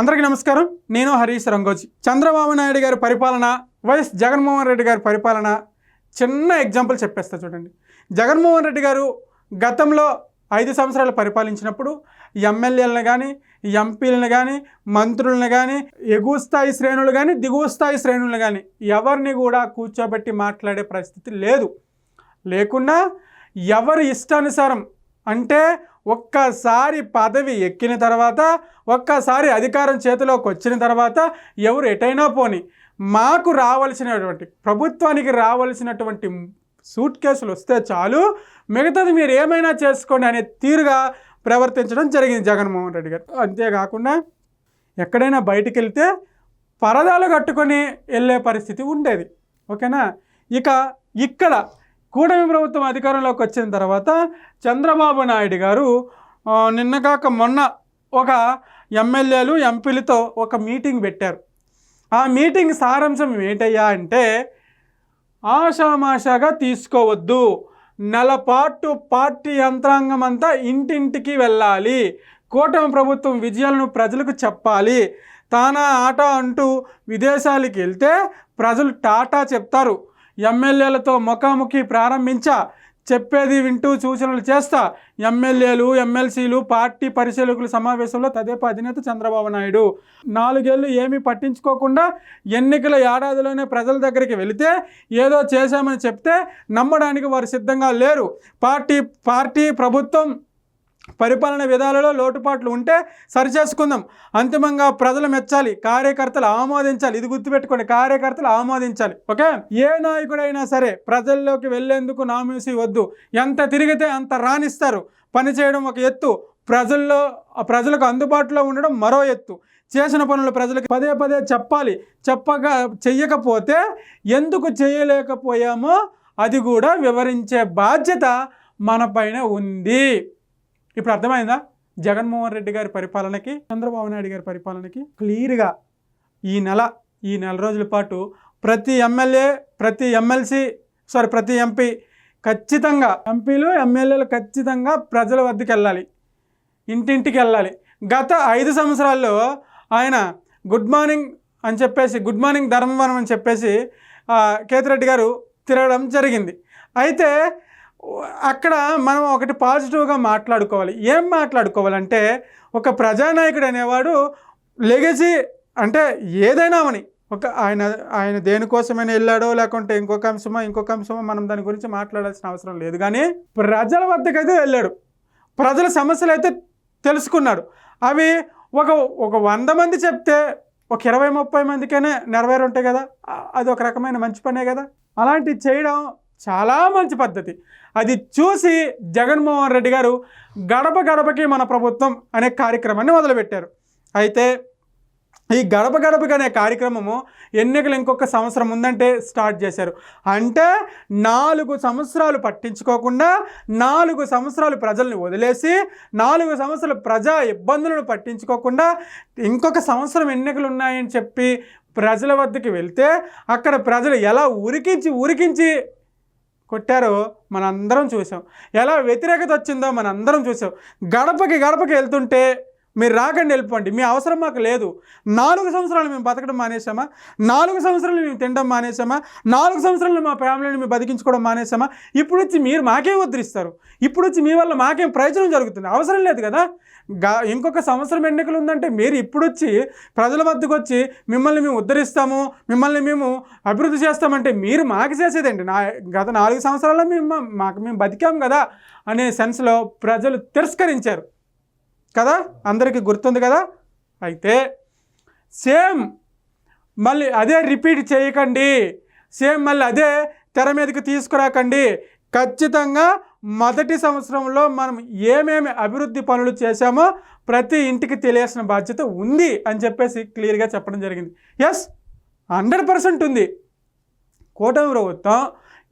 అందరికీ నమస్కారం. నేను హరీష్ రంగోజీ. చంద్రబాబు నాయుడు గారి పరిపాలన వైఎస్ జగన్మోహన్ రెడ్డి గారి పరిపాలన చిన్న ఎగ్జాంపుల్ చెప్పేస్తా చూడండి. జగన్మోహన్ రెడ్డి గారు గతంలో ఐదు సంవత్సరాలు పరిపాలించినప్పుడు ఎమ్మెల్యేలను కానీ ఎంపీలను కానీ మంత్రులను కానీ ఎగువ స్థాయి శ్రేణులు కానీ దిగువ స్థాయి శ్రేణులు కానీ ఎవరిని కూడా కూర్చోబెట్టి మాట్లాడే పరిస్థితి లేదు. లేకుండా ఎవరి ఇష్టానుసారం అంటే ఒక్కసారి పదవి ఎక్కిన తర్వాత ఒక్కసారి అధికారం చేతిలోకి వచ్చిన తర్వాత ఎవరు ఎటైనా పోని మాకు రావలసినటువంటి ప్రభుత్వానికి రావలసినటువంటి సూట్ కేసులు వస్తే చాలు మిగతాది మీరు ఏమైనా చేసుకోండి అనే తీరుగా ప్రవర్తించడం జరిగింది జగన్మోహన్ రెడ్డి గారు. అంతేకాకుండా ఎక్కడైనా బయటికి వెళ్తే పరదాలు కట్టుకొని వెళ్ళే పరిస్థితి ఉండేది. ఓకేనా? ఇక ఇక్కడ కూటమి ప్రభుత్వం అధికారంలోకి వచ్చిన తర్వాత చంద్రబాబు నాయుడు గారు నిన్నగాక మొన్న ఒక ఎమ్మెల్యేలు ఎంపీలతో ఒక మీటింగ్ పెట్టారు. ఆ మీటింగ్ సారాంశం ఏంటయ్యా అంటే ఆషామాషాగా తీసుకోవద్దు. నెలపాటు పార్టీ యంత్రాంగం అంతా ఇంటింటికి వెళ్ళాలి. కూటమి ప్రభుత్వం విజయాలను ప్రజలకు చెప్పాలి. తానా ఆట అంటూ విదేశాలకు వెళ్తే ప్రజలు టాటా చెప్తారు. ఎమ్మెల్యేలతో ముఖాముఖి ప్రారంభించా చెప్పేది వింటూ సూచనలు చేస్తా. ఎమ్మెల్యేలు ఎమ్మెల్సీలు పార్టీ పరిశీలకుల సమావేశంలో తదేపా అధినేత చంద్రబాబు నాయుడు. నాలుగేళ్ళు ఏమీ పట్టించుకోకుండా ఎన్నికల ఏడాదిలోనే ప్రజల దగ్గరికి వెళితే ఏదో చేశామని చెప్తే నమ్మడానికి వారు సిద్ధంగా లేరు. పార్టీ పార్టీ ప్రభుత్వం పరిపాలన విధాలలో లోటుపాట్లు ఉంటే సరిచేసుకుందాం. అంతిమంగా ప్రజలు మెచ్చాలి కార్యకర్తలు ఆమోదించాలి. ఇది గుర్తుపెట్టుకోండి కార్యకర్తలు ఆమోదించాలి. ఓకే? ఏ నాయకుడైనా సరే ప్రజల్లోకి వెళ్ళేందుకు నామూసి వద్దు ఎంత తిరిగితే అంత రాణిస్తారు. పని చేయడం ఒక ఎత్తు. ప్రజల్లో ప్రజలకు అందుబాటులో ఉండడం మరో ఎత్తు. చేసిన పనులు ప్రజలకు పదే పదే చెప్పాలి. చెప్పగా చెయ్యకపోతే ఎందుకు చేయలేకపోయామో అది కూడా వివరించే బాధ్యత మన పైన ఉంది. ఇప్పుడు అర్థమైందా? జగన్మోహన్ రెడ్డి గారి పరిపాలనకి చంద్రబాబు నాయుడు గారి పరిపాలనకి క్లియర్గా ఈ నెల ఈ నెల రోజుల పాటు ప్రతి ఎమ్మెల్యే ప్రతి ఎమ్మెల్సీ సారీ ప్రతి ఎంపీ ఖచ్చితంగా ఎంపీలు ఎమ్మెల్యేలు ఖచ్చితంగా ప్రజల వద్దకు వెళ్ళాలి. ఇంటింటికి వెళ్ళాలి. గత ఐదు సంవత్సరాల్లో ఆయన గుడ్ మార్నింగ్ అని చెప్పేసి గుడ్ మార్నింగ్ ధర్మవనం అని చెప్పేసి కేతిరెడ్డి గారు తిరగడం జరిగింది. అయితే అక్కడ మనం ఒకటి పాజిటివ్గా మాట్లాడుకోవాలి. ఏం మాట్లాడుకోవాలంటే ఒక ప్రజానాయకుడు అనేవాడు లెగసీ అంటే ఏదైనా అవని ఒక ఆయన ఆయన దేనికోసమైనా వెళ్ళాడో లేకుంటే ఇంకొక అంశమో ఇంకొక అంశమో మనం దాని గురించి మాట్లాడాల్సిన అవసరం లేదు. కానీ ప్రజల వద్దకైతే వెళ్ళాడు. ప్రజల సమస్యలు అయితే తెలుసుకున్నాడు. అవి ఒక ఒక వంద మంది చెప్తే ఒక ఇరవై ముప్పై మందికైనా నెరవేరు ఉంటాయి కదా. అది ఒక రకమైన మంచి పనే కదా. అలాంటివి చేయడం చాలా మంచి పద్ధతి. అది చూసి జగన్మోహన్ రెడ్డి గారు గడప గడపకి మన ప్రభుత్వం అనే కార్యక్రమాన్ని మొదలుపెట్టారు. అయితే ఈ గడప గడపకి అనే కార్యక్రమము ఎన్నికలు ఇంకొక సంవత్సరం ఉందంటే స్టార్ట్ చేశారు. అంటే నాలుగు సంవత్సరాలు పట్టించుకోకుండా నాలుగు సంవత్సరాలు ప్రజల్ని వదిలేసి నాలుగు సంవత్సరాలు ప్రజా ఇబ్బందులను పట్టించుకోకుండా ఇంకొక సంవత్సరం ఎన్నికలు ఉన్నాయని చెప్పి ప్రజల వద్దకు వెళ్తే అక్కడ ప్రజలు ఎలా ఉరికించి ఉరికించి కొట్టారో మనందరం చూసాం. ఎలా వ్యతిరేకత వచ్చిందో మనందరం చూసాం. గడపకి గడపకి వెళ్తుంటే మీరు రాకండి వెళ్ళిపోండి. మీ అవసరం మాకు లేదు. నాలుగు సంవత్సరాలు మేము బతకడం మానేసామా నాలుగు సంవత్సరాలు మేము తినడం మానేసామా నాలుగు సంవత్సరాలు మా ఫ్యామిలీని మేము బతికించుకోవడం మానేసామా ఇప్పుడు వచ్చి మీరు మాకేం ఉద్ధరిస్తారు? ఇప్పుడు వచ్చి మీ వల్ల మాకేం ప్రయోజనం జరుగుతుంది? అవసరం లేదు కదా? ఇంకొక సంవత్సరం ఎన్నికలు ఉందంటే మీరు ఇప్పుడు వచ్చి ప్రజల వద్దకు వచ్చి మిమ్మల్ని మేము ఉద్ధరిస్తాము మిమ్మల్ని మేము అభివృద్ధి చేస్తామంటే మీరు మాకు చేసేదండి నా గత నాలుగు సంవత్సరాల్లో మేము మాకు మేము బతికాం కదా అనే సెన్స్లో ప్రజలు తిరస్కరించారు. కదా? అందరికీ గుర్తుంది కదా? అయితే సేమ్ మళ్ళీ అదే రిపీట్ చేయకండి. సేమ్ మళ్ళీ అదే తెర మీదకి తీసుకురాకండి. ఖచ్చితంగా మొదటి సంవత్సరంలో మనం ఏమేమి అభివృద్ధి పనులు చేశామో ప్రతి ఇంటికి తెలియాల్సిన బాధ్యత ఉంది అని చెప్పేసి క్లియర్గా చెప్పడం జరిగింది. ఎస్ హండ్రెడ్ పర్సెంట్ ఉంది. కూటమి ప్రభుత్వం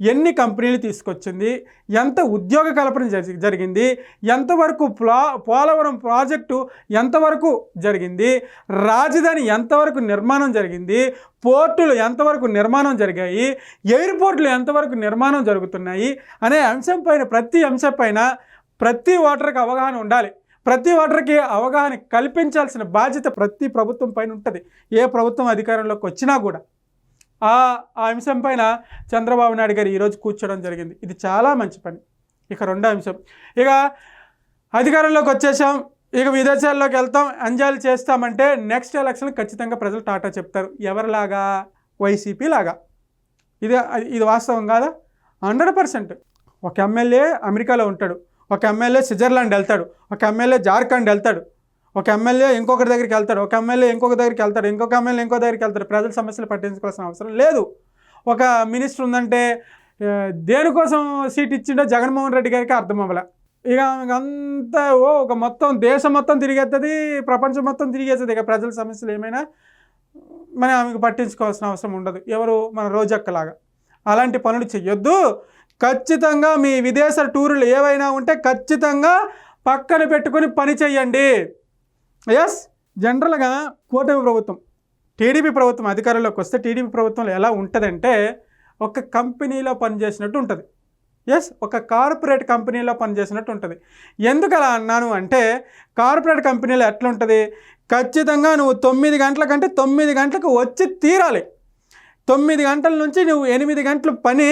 ఎన్ని కంపెనీలు తీసుకొచ్చింది ఎంత ఉద్యోగ కల్పన జరి- జరిగింది ఎంతవరకు ప్లా పోలవరం ప్రాజెక్టు ఎంతవరకు జరిగింది రాజధాని ఎంతవరకు నిర్మాణం జరిగింది పోర్టులు ఎంతవరకు నిర్మాణం జరిగాయి ఎయిర్పోర్టులు ఎంతవరకు నిర్మాణం జరుగుతున్నాయి అనే అంశం పైన ప్రతి అంశం పైన ప్రతి ఓటర్కి అవగాహన ఉండాలి. ప్రతి ఓటర్కి అవగాహన కల్పించాల్సిన బాధ్యత ప్రతి ప్రభుత్వం పైన ఉంటుంది. ఏ ప్రభుత్వం అధికారంలోకి వచ్చినా కూడా. ఆ అంశం పైన చంద్రబాబు నాయుడు గారు ఈరోజు కూర్చోవడం జరిగింది. ఇది చాలా మంచి పని. ఇక రెండో అంశం. ఇక అధికారంలోకి వచ్చేసాం. ఇక విదేశాల్లోకి వెళ్తాం. ఎంజాయ్ చేస్తామంటే నెక్స్ట్ ఎలక్షన్ ఖచ్చితంగా ప్రజలు టాటా చెప్తారు. ఎవరిలాగా? వైసీపీ లాగా. ఇది ఇది వాస్తవం కాదా? Hundred percent. ఒక ఎమ్మెల్యే అమెరికాలో ఉంటాడు. ఒక ఎమ్మెల్యే స్విట్జర్లాండ్ వెళ్తాడు. ఒక ఎమ్మెల్యే జార్ఖండ్ వెళ్తాడు. ఒక ఎమ్మెల్యే ఇంకొకరి దగ్గరికి వెళ్తాడు ఒక ఎమ్మెల్యే ఇంకొక దగ్గరికి వెళ్తాడు ఇంకొక ఎమ్మెల్యే ఇంకో దగ్గరికి వెళ్తాడు ప్రజల సమస్యలు పట్టించుకోవాల్సిన అవసరం లేదు. ఒక మినిస్టర్ ఉందంటే దేనికోసం సీట్ ఇచ్చిండో జగన్మోహన్ రెడ్డి గారికి అర్థం అవ్వలే. ఇక అంతా ఓ ఒక మొత్తం దేశం మొత్తం తిరిగేస్తుంది ప్రపంచం మొత్తం తిరిగేస్తుంది ఇక ప్రజల సమస్యలు ఏమైనా మనం ఆమెకు పట్టించుకోవాల్సిన అవసరం ఉండదు. ఎవరు మన రోజక్కలాగా. అలాంటి పనులు చెయ్యొద్దు. ఖచ్చితంగా మీ విదేశ టూర్లు ఏవైనా ఉంటే ఖచ్చితంగా పక్కన పెట్టుకొని పని చెయ్యండి. ఎస్ జనరల్గా కూటమి ప్రభుత్వం టీడీపీ ప్రభుత్వం అధికారంలోకి వస్తే టీడీపీ ప్రభుత్వంలో ఎలా ఉంటుందంటే ఒక కంపెనీలో పనిచేసినట్టు ఉంటుంది. ఎస్ ఒక కార్పొరేట్ కంపెనీలో పనిచేసినట్టు ఉంటుంది. ఎందుకు అలా అన్నాను అంటే కార్పొరేట్ కంపెనీలో ఎట్లా ఉంటుంది? ఖచ్చితంగా నువ్వు తొమ్మిది గంటల కంటే తొమ్మిది గంటలకు వచ్చి తీరాలి. తొమ్మిది గంటల నుంచి నువ్వు ఎనిమిది గంటల పని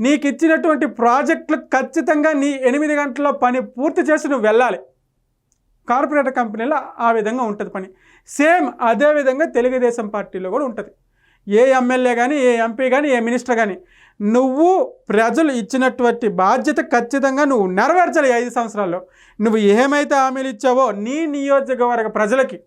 నీకు ఇచ్చినటువంటి ప్రాజెక్టులు ఖచ్చితంగా నీ ఎనిమిది గంటల పని పూర్తి చేసి నువ్వు వెళ్ళాలి. కార్పొరేట్ కంపెనీలో ఆ విధంగా ఉంటుంది పని. సేమ్ అదే విధంగా తెలుగుదేశం పార్టీలో కూడా ఉంటుంది. ఏ ఎమ్మెల్యే కానీ ఏ ఎంపీ కానీ ఏ మినిస్టర్ కానీ నువ్వు ప్రజలు ఇచ్చినటువంటి బాధ్యత ఖచ్చితంగా నువ్వు నెరవేర్చాలి ఐదు సంవత్సరాల్లో. నువ్వు ఏమైతే హామీలు ఇచ్చావో నీ నియోజకవర్గ ప్రజలకి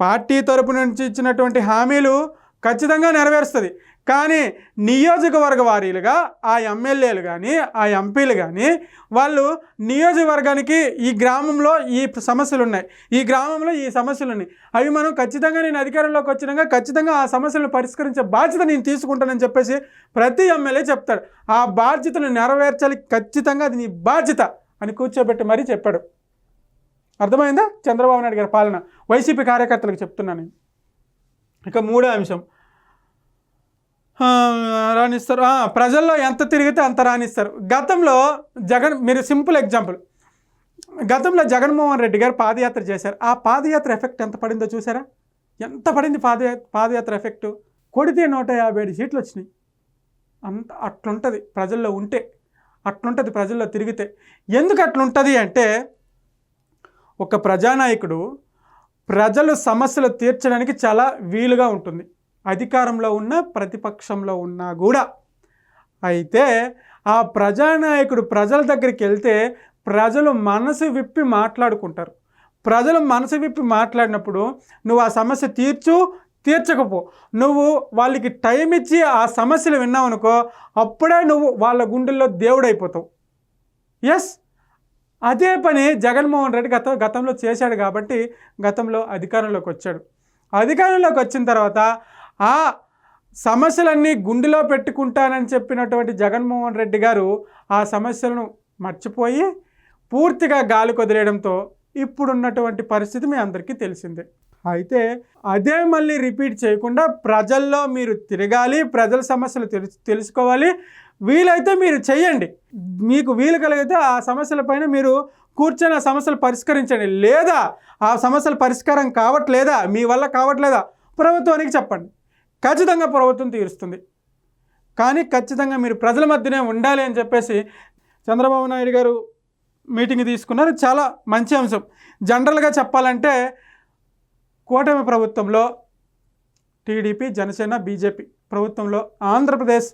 పార్టీ తరపు నుంచి ఇచ్చినటువంటి హామీలు ఖచ్చితంగా నెరవేరుస్తుంది. కానీ నియోజకవర్గ వారీలుగా ఆ ఎమ్మెల్యేలు కానీ ఆ ఎంపీలు కానీ వాళ్ళు నియోజకవర్గానికి ఈ గ్రామంలో ఈ సమస్యలు ఉన్నాయి ఈ గ్రామంలో ఈ సమస్యలు ఉన్నాయి అవి మనం ఖచ్చితంగా నేను అధికారంలోకి వచ్చినాక ఖచ్చితంగా ఆ సమస్యలను పరిష్కరించే బాధ్యత నేను తీసుకుంటానని చెప్పేసి ప్రతి ఎమ్మెల్యే చెప్తాడు. ఆ బాధ్యతను నెరవేర్చాలి ఖచ్చితంగా అది నీ బాధ్యత అని కూర్చోబెట్టి మరీ చెప్పాడు. అర్థమైందా? చంద్రబాబు నాయుడు గారి పాలన. వైసీపీ కార్యకర్తలకు చెప్తున్నాను ఇక మూడో అంశం. రాణిస్తారు. ప్రజల్లో ఎంత తిరిగితే అంత రాణిస్తారు. గతంలో జగన్ మీరు సింపుల్ ఎగ్జాంపుల్. గతంలో జగన్మోహన్ రెడ్డి గారు పాదయాత్ర చేశారు. ఆ పాదయాత్ర ఎఫెక్ట్ ఎంత పడిందో చూసారా? ఎంత పడింది పాదయా పాదయాత్ర ఎఫెక్ట్? కొడితే నూట యాభై ఏడు సీట్లు వచ్చినాయి. అంత అట్లుంటుంది ప్రజల్లో ఉంటే. అట్లుంటుంది ప్రజల్లో తిరిగితే. ఎందుకు అట్లుంటుంది అంటే ఒక ప్రజానాయకుడు ప్రజలు సమస్యలు తీర్చడానికి చాలా వీలుగా ఉంటుంది. అధికారంలో ఉన్న ప్రతిపక్షంలో ఉన్నా కూడా. అయితే ఆ ప్రజానాయకుడు ప్రజల దగ్గరికి వెళ్తే ప్రజలు మనసు విప్పి మాట్లాడుకుంటారు. ప్రజలు మనసు విప్పి మాట్లాడినప్పుడు నువ్వు ఆ సమస్య తీర్చు తీర్చకపో. నువ్వు వాళ్ళకి టైం ఇచ్చి ఆ సమస్యలు విన్నావు అనుకో అప్పుడే నువ్వు వాళ్ళ గుండెల్లో దేవుడైపోతావు. ఎస్! అదే పని జగన్మోహన్ రెడ్డి గత గతంలో చేశాడు కాబట్టి గతంలో అధికారంలోకి వచ్చాడు. అధికారంలోకి వచ్చిన తర్వాత ఆ సమస్యలన్నీ గుండెలో పెట్టుకుంటానని చెప్పినటువంటి జగన్మోహన్ రెడ్డి గారు ఆ సమస్యలను మర్చిపోయి పూర్తిగా గాలి కొదిలేయడంతో ఇప్పుడున్నటువంటి పరిస్థితి మీ అందరికీ తెలిసిందే. అయితే అదే మళ్ళీ రిపీట్ చేయకుండా ప్రజల్లో మీరు తిరగాలి ప్రజల సమస్యలు తెలుసు తెలుసుకోవాలి వీలైతే మీరు చేయండి మీకు వీలు కలిగితే ఆ సమస్యలపైన మీరు కూర్చొని ఆ సమస్యలు పరిష్కరించండి. లేదా ఆ సమస్యల పరిష్కారం కావట్లేదా? మీ వల్ల కావట్లేదా? ప్రభుత్వానికి చెప్పండి. ఖచ్చితంగా ప్రభుత్వం తీరుస్తుంది. కానీ ఖచ్చితంగా మీరు ప్రజల మధ్యనే ఉండాలి అని చెప్పేసి చంద్రబాబు నాయుడు గారు మీటింగ్ తీసుకున్నారు. చాలా మంచి అంశం. జనరల్గా చెప్పాలంటే కూటమి ప్రభుత్వంలో టీడీపీ జనసేన బీజేపీ ప్రభుత్వంలో ఆంధ్రప్రదేశ్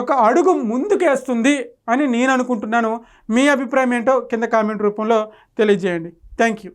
ఒక అడుగు ముందుకేస్తుంది అని నేను అనుకుంటున్నాను. మీ అభిప్రాయం ఏంటో కింద కామెంట్ రూపంలో తెలియజేయండి. Thank you